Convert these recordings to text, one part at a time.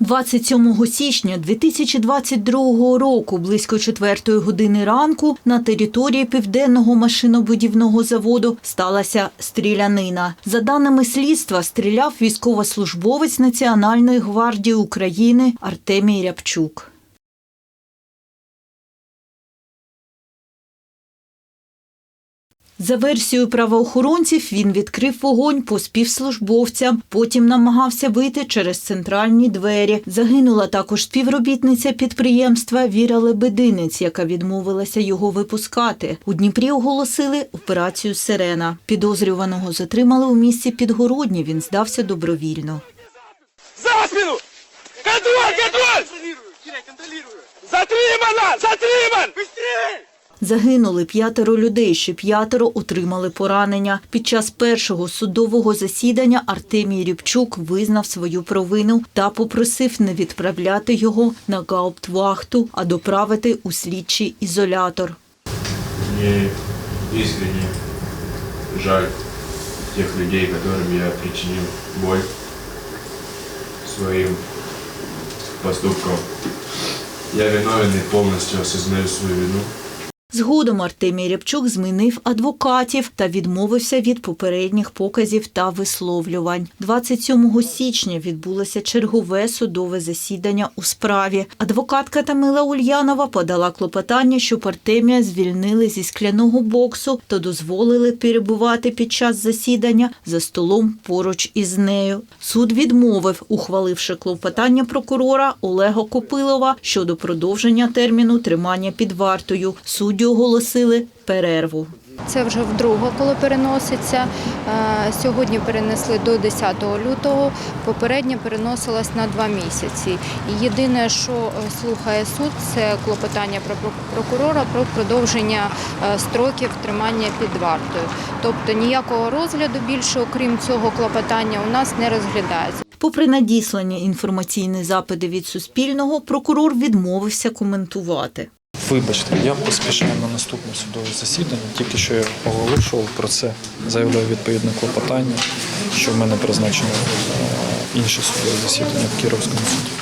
27 січня 2022 року, близько 4 години ранку, на території південного машинобудівного заводу сталася стрілянина. За даними слідства, стріляв військовослужбовець Національної гвардії України Артемій Рябчук. За версією правоохоронців, він відкрив вогонь по співслужбовцям, потім намагався вийти через центральні двері. Загинула також співробітниця підприємства Віра Лебединець, яка відмовилася його випускати. У Дніпрі оголосили операцію Сирена. Підозрюваного затримали у місті Підгородні. Він здався добровільно. За спину! Контроль, контроль! Затримана! Затриман! Быстрее! Загинули п'ятеро людей, ще п'ятеро отримали поранення. Під час першого судового засідання Артемій Рібчук визнав свою провину та попросив не відправляти його на гауптвахту, а доправити у слідчий ізолятор. Мне искренне жаль тех людей, которым я причинил боль своим поступком. Я виновен и полностью осознаю свою вину. Згодом Артемій Рябчук змінив адвокатів та відмовився від попередніх показів та висловлювань. 27 січня відбулося чергове судове засідання у справі. Адвокатка Тамила Ульянова подала клопотання, щоб Артемія звільнили зі скляного боксу та дозволили перебувати під час засідання за столом поруч із нею. Суд відмовив, ухваливши клопотання прокурора Олега Копилова щодо продовження терміну тримання під вартою. Судді оголосили перерву. Це вже вдруге, коли переноситься. Е, Сьогодні перенесли до 10 лютого, попереднє переносилось на два місяці. І єдине, що е, слухає суд, це клопотання про прокурора про продовження е, строків тримання під вартою. Тобто ніякого розгляду більше, окрім цього клопотання, у нас не розглядається. Попри надіслані інформаційні запити від Суспільного, прокурор відмовився коментувати. Вибачте, я поспішаю на наступне судове засідання. Тільки що я оголошував про це, заявляю відповідне клопотання, що в мене призначено е, інше судове засідання в Кіровському суді.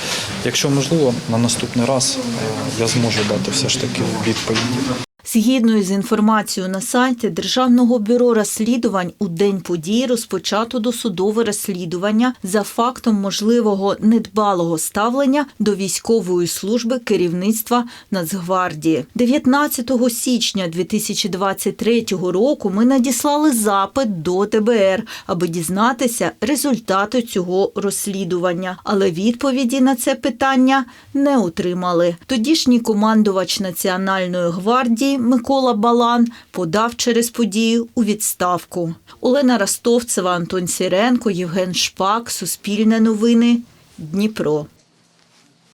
Якщо можливо, на наступний раз е, я зможу дати все ж таки відповіді. Згідно із інформацією на сайті Державного бюро розслідувань у день подій розпочато досудове розслідування за фактом можливого недбалого ставлення до військової служби керівництва Нацгвардії. 19 січня 2023 року ми надіслали запит до ТБР, аби дізнатися результати цього розслідування. Але відповіді на це питання не отримали. Тодішній командувач Національної гвардії Микола Балан подав через подію у відставку. Олена Ростовцева, Антон Сіренко, Євген Шпак, Суспільне новини, Дніпро.